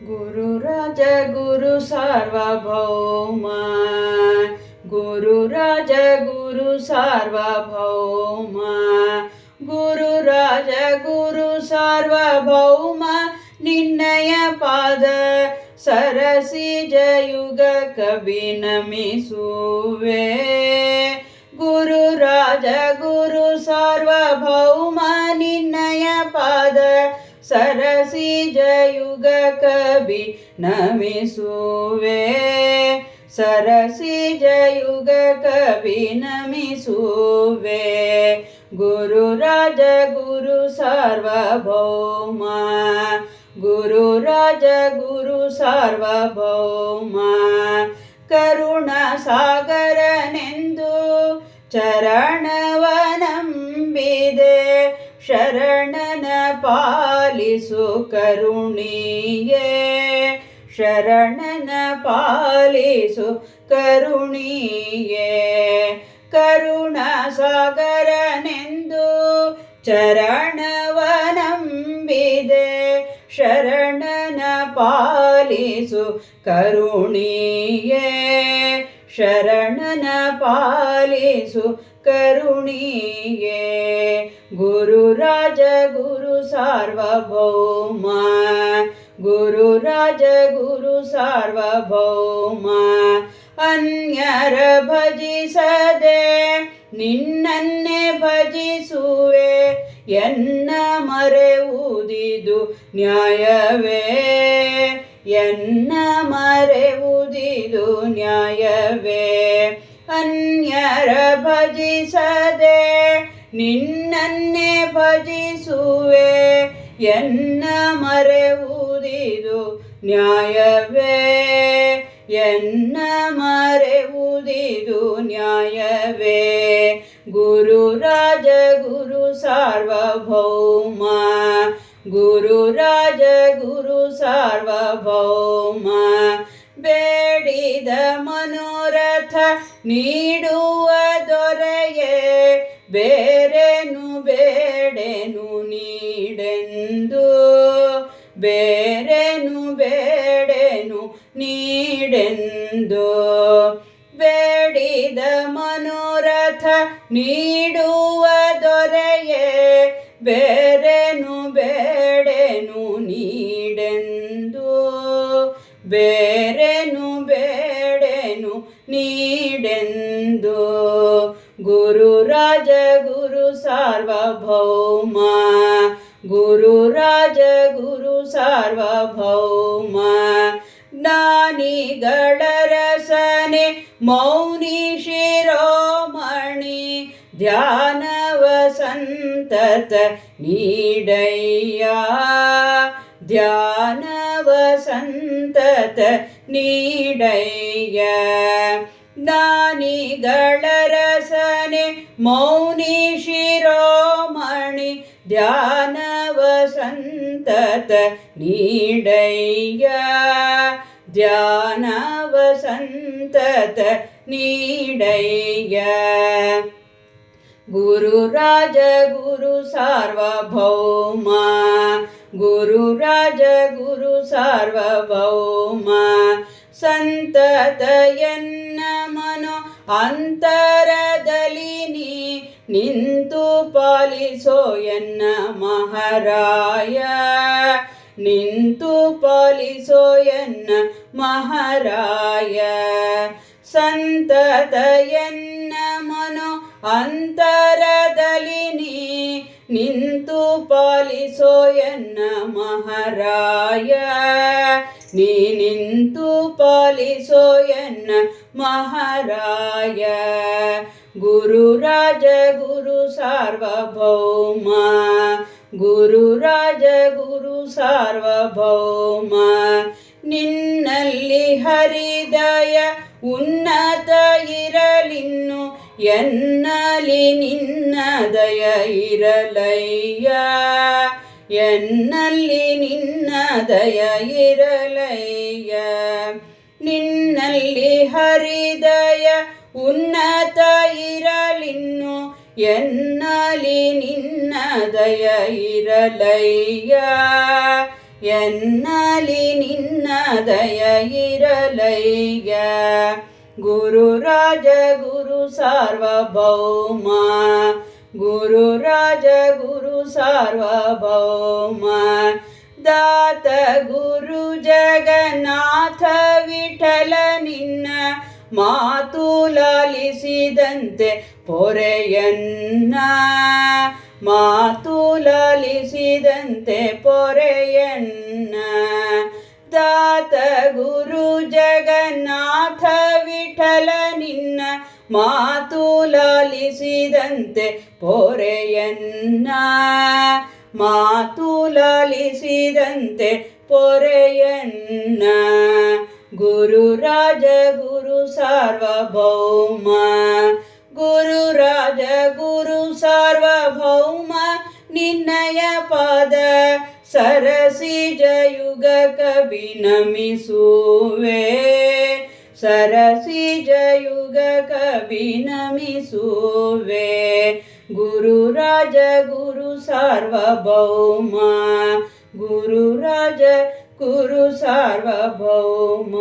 ಗುರುರಾಜ ಗುರು ಸಾರ್ವಭೌಮ ಗುರುರಾಜ ಗುರು ಸಾರ್ವಭೌಮ ಗುರುರಾಜ ಗುರು ಸಾರ್ವಭೌಮ ನಿನ್ನಯ ಪಾದ ಸರಸಿ ಜಯುಗ ಕವಿ ನಮಿಸುವೆ ಗುರುರಾಜ ಗುರು ಸಾರ್ವಭೌಮ ಸರಸಿ ಜಯುಗ ಕವಿ ನಮಿಸುವೆ. ಸರಸಿ ಜಯುಗ ಕವಿ ನಮಿಸುವೆ ಗುರುರಾಜ ಗುರು ಸಾರ್ವಭೌಮ ಗುರುರಾಜ ಗುರು ಸಾರ್ವಭೌಮ. ಕರುಣ ಸಾಗರನೆಂದು ಚರಣವ ನಂಬಿದೆ. ಶರಣನ ಪಾಲಿಸು ಕರುಣಿಯೇ ಶರಣನ ಪಾಲಿಸು ಕರುಣಿಯೇ. ಕರುಣ ಸಾಗರನೆಂದು ಚರಣವನಂಬಿದೆ ಶರಣನ ಪಾಲಿಸು ಕರುಣಿಯೇ. ಶರಣನ ಪಾಲಿಸು ಕರುಣಿಯೇ ಗುರುರಾಜ ಗುರು ಸಾರ್ವಭೌಮ. ಗುರುರಾಜ ಗುರು ಸಾರ್ವಭೌಮ. ಅನ್ಯರ ಭಜಿಸದೆ ನಿನ್ನನ್ನೇ ಭಜಿಸುವೆ. ಎನ್ನ ಮರೆವುದಿದು ನ್ಯಾಯವೇ. ಎನ್ನ ಮರೆವುದಿದು ನ್ಯಾಯವೇ? ಅನ್ಯರ ಭಜಿಸದೆ ನಿನ್ನನ್ನೇ ಭಜಿಸುವೆ. ಎನ್ನ ಮರೆವುದಿದು ನ್ಯಾಯವೇ? ಎನ್ನ ಮರೆವುದಿದು ನ್ಯಾಯವೇ? ಗುರು ರಾಜ, ಗುರು ಸಾರ್ವಭೌಮ. ಗುರುರಾಜ ಗುರು ಸಾರ್ವಭೌಮ, ಬೇಡಿದ ಮನೋರಥ ನೀಡುವ ದೊರೆಯೇ, ಬೇರೆನು ಬೇಡೆನು ನೀಡೆಂದು, ಬೇರೆನು ಬೇಡೆನು ನೀಡೆಂದು, ಬೇಡಿದ ಮನೋರಥ ನೀಡುವ ದೊರೆಯೇ ಬೇರೆನು ಬೇಡೆನು ನೀಡೆಂದು, ಬೇರೆನು ಬೇಡೆನು ನೀಡೆಂದು. ಗುರುರಾಜ ಗುರು ಸಾರ್ವಭೌಮ ಗುರುರಾಜ ಗುರು ಸಾರ್ವಭೌಮ. ಜ್ಞಾನಿಗಳ ರಸನೆ ಮೌನಿ ಶಿರೋಮಣಿ ಧ್ಯಾನವ ಸಂತತ ನೀಡಯ್ಯ ಧ್ಯಾನವ ಸಂತತ ನೀಡಯ್ಯ ಜ್ಞಾನಿಗಳ ರಸನೆ ಮೌನಿ ಶಿರೋಮಣಿ ಧ್ಯಾನವ ಸಂತತ ನೀಡಯ್ಯ ಧ್ಯಾನವ ಸಂತತ ನೀಡಯ್ಯ ಗುರುರಾಜ ಗುರು ಸಾರ್ವಭೌಮ ಗುರುರಾಜ ಗುರು ಸಾರ್ವಭೌಮ ಸಂತತ ಎನ್ನ ಮನೋ ಅಂತರದಲ್ಲಿ ನೀ ನಿಂತು ಪಾಲಿಸೋ ಎನ್ನ ಮಹಾರಾಯ ನಿಂತು ಪಾಲಿಸೋ ಎನ್ನ ಮಹಾರಾಯ ಸಂತತ ಎನ್ನ ಮನೋ ಅಂತರದಲ್ಲಿ ನೀ ನಿಂತು ಪಾಲಿಸೋ ಎನ್ನ ಮಹಾರಾಯ. ನೀ ನಿಂತು ಪಾಲಿಸೋ ಎನ್ನ ಮಹಾರಾಯ. ಗುರುರಾಜ ಗುರು ಸಾರ್ವಭೌಮ. ಗುರುರಾಜ ಗುರು ಸಾರ್ವಭೌಮ. ನಿನ್ನಲ್ಲಿ ಹರಿದಯ ಉನ್ನತ ಇರಲಿನ್ನು ಎನ್ನಲಿ ನಿನ್ನ ದಯ ಇರಲಯ್ಯ. ಎನ್ನಲ್ಲಿ ನಿನ್ನ ದಯ ಇರಲಯ್ಯ. ನಿನ್ನಲ್ಲಿ ಹರಿದಯ ಉನ್ನತ ಇರಲಿನ್ನು, ಎನ್ನಲಿ ನಿನ್ನ ದಯ ಇರಲಯ್ಯ. ಎನ್ನಲಿ ನಿನ್ನ ದಯ ಇರಲಯ್ಯ. ಗುರು ರಾಜ ಗುರು ಸಾರ್ವಭೌಮ. ಗುರು ರಾಜ ಗುರು ಸಾರ್ವಭೌಮ. ದಾತ ಗುರು ಜಗನ್ನಾಥ ವಿಠಲ ನಿನ್ನ ಮಾತು ಲಾಲಿಸಿದಂತೆ ಪೊರೆಯನ್ನ. ಮಾತು ಲಾಲಿಸಿದಂತೆ ಪೊರೆಯನ್ನ. ದಾತ ಗುರು ಜಗನ್ನಾಥ ವಿಠಲ ನಿನ್ನ ಮಾತು ಲಾಲಿಸಿದಂತೆ ಪೊರೆಯನ್ನ ಮಾತು ಲಾಲಿಸಿದಂತೆ ಪೊರೆಯನ್ನ ಗುರು ರಾಜ ಗುರು ಸಾರ್ವಭೌಮ ಗುರು ರಾಜ ಗುರು ಸಾರ್ವಭೌಮ ನಿನ್ನಯ ಪಾದ ಸರಸಿಜ ಯುಗ ಕವಿ ನಮಿಸುವೆ सरसिजयुग कविनमि गुरुराज गुरु सार्वभौम। गुरुराज गुरु सार्वभौम।